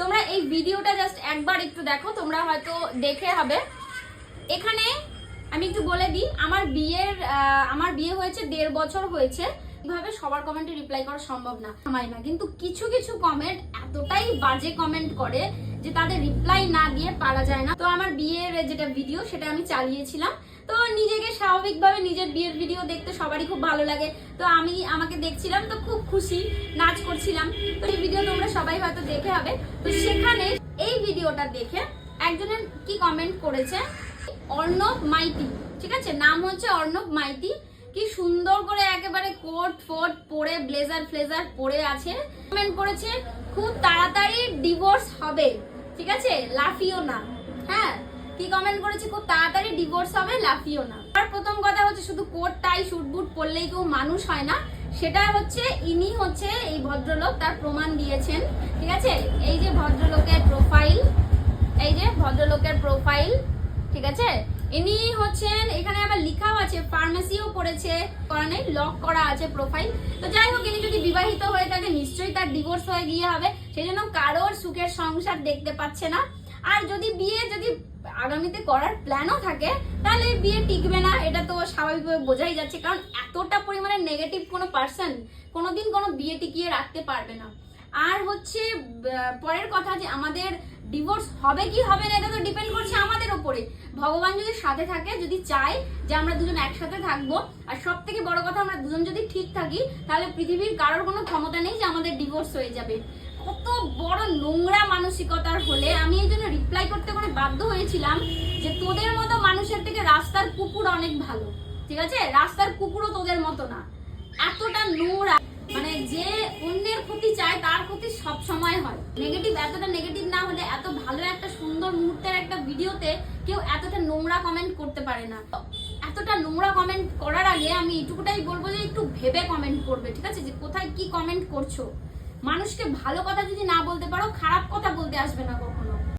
তোমরা এই ভিডিওটা জাস্ট একবার একটু দেখো, তোমরা হয়তো দেখে হবে। এখানে আমি একটু বলে দিই, আমার বিয়ের আমার বিয়ে হয়েছে, দেড় বছর হয়েছে। এভাবে সবার কমেন্টে রিপ্লাই করা সম্ভব না। সময় না কিন্তু কিছু কিছু কমেন্ট এতটাই বাজে কমেন্ট করে যে তাদের রিপ্লাই না দিয়ে পারা যায় না। তো আমার বিয়ের যেটা ভিডিও সেটা আমি চালিয়েছিলাম। তো নিজেকে স্বাভাবিকভাবে নিজের বিয়ের ভিডিও দেখতে সবারই খুব ভালো লাগে। তো আমি আমাকে দেখছিলাম, তো খুব খুশি, নাচ করছিলাম। তো এই ভিডিও তোমরা সবাই হয়তো দেখে হবে। তো সেখানে এই ভিডিওটা দেখে একজনের কি কমেন্ট করেছে? অর্ণব মাইতি, ঠিক আছে? নাম হচ্ছে অর্ণব মাইতি। কি সুন্দর করে একেবারে কোট ফোট পরে ব্লেজার ফ্লেজার পরে আছে। কমেন্ট করেছে, খুব তাড়াতাড়ি ডিভোর্স হবে। ঠিক আছে? লাফিও না। হ্যাঁ? কি কমেন্ট করেছি? খুব তাড়াতাড়ি ডিভোর্স হবে, লাফিও না। আর প্রথম কথা হচ্ছে শুধু কোট টাই শুট বুট পরলেই কেউ মানুষ হয় না। সেটা হচ্ছে ইনি হচ্ছে এই ভদ্রলোক, তার প্রমাণ দিয়েছেন। ঠিক আছে? এই যে ভদ্রলোকের প্রোফাইল এই যে ভদ্রলোকের প্রোফাইল ইনি হচ্ছেন, এখানে আবার লিখাও আছে ফার্মেসিও করেছে করা নেই লক করা আছে প্রোফাইল তো যাই হোক, ইনি যদি বিবাহিত হয়ে থাকে, নিশ্চয়ই তার ডিভোর্স হয়ে গিয়ে হবে। সেই জন্য কারোর সুখের সংসার দেখতে পাচ্ছে না। আর যদি বিয়ে যদি আগামীতে করার প্ল্যানও থাকে, তাহলে বিয়ে টিকবে না। এটা তো স্বাভাবিকভাবে বোঝাই যাচ্ছে। কারণ এতটা পরিমাণে নেগেটিভ কোনো পার্সন কোনোদিন কোনো বিয়ে টিকিয়ে রাখতে পারবে না। আর হচ্ছে পরের কথা যে আমাদের ডিভোর্স হবে কি হবে না, এটা তো ডিপেন্ড করছে আমাদের ওপরে ভগবান যদি সাথে থাকে, যদি চায় যে আমরা দুজন একসাথে থাকব, আর সব থেকে বড় কথা আমরা দুজন যদি ঠিক থাকি, তাহলে পৃথিবীর কারোর কোনো ক্ষমতা নেই যে আমাদের ডিভোর্স হয়ে যাবে। কত বড় নোংরা মানসিকতার হলে আমি এই জন্য রিপ্লাই করতে করে বাধ্য হয়েছিলাম যে তোদের মতো মানুষের থেকে রাস্তার কুকুর অনেক ভালো, ঠিক আছে? রাস্তার কুকুরও তোদের মতো না। এতটা নোংরা মানে যে অন্যের ক্ষতি চায় তার ক্ষতি সব সময় হয়। নেগেটিভ এতটা নেগেটিভ না হলে, এত ভালো একটা সুন্দর মুহূর্তের একটা ভিডিওতে কেউ এতটা নোংরা কমেন্ট করতে পারে না। এতটা নোংরা কমেন্ট করার আগে আমি এইটুকুটাই বলব যে, একটু ভেবে কমেন্ট করবে, ঠিক আছে? যে কোথায় কি কমেন্ট করছ? মানুষকে ভালো কথা যদি না বলতে পারো, খারাপ কথা বলতে আসবে না কখনো।